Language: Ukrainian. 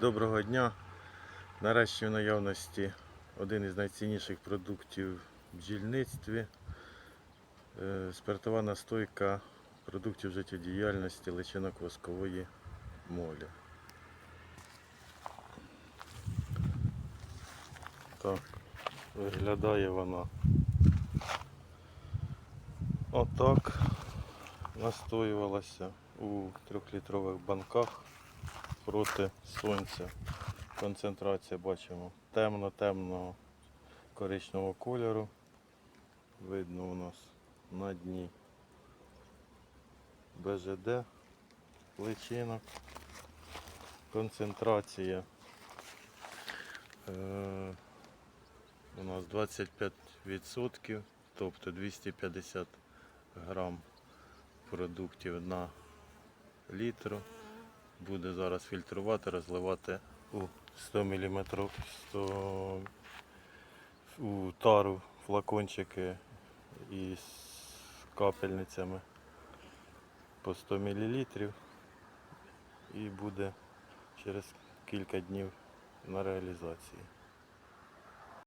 Доброго дня. Нарешті в наявності один із найцінніших продуктів в бджільництві. Е, Спиртова настойка продуктів життєдіяльності личинок воскової молі. Так, виглядає вона. Отак настоювалася у трьохлітрових банках проти сонця. Концентрація бачимо темно-темного коричневого кольору. Видно у нас на дні БЖД личинок. Концентрація е, у нас 25%, тобто 250 грам продуктів на літру буде зараз фільтрувати, розливати у 100 мм 100, у тару флакончики із капельницями по 100 мл і буде через кілька днів на реалізації.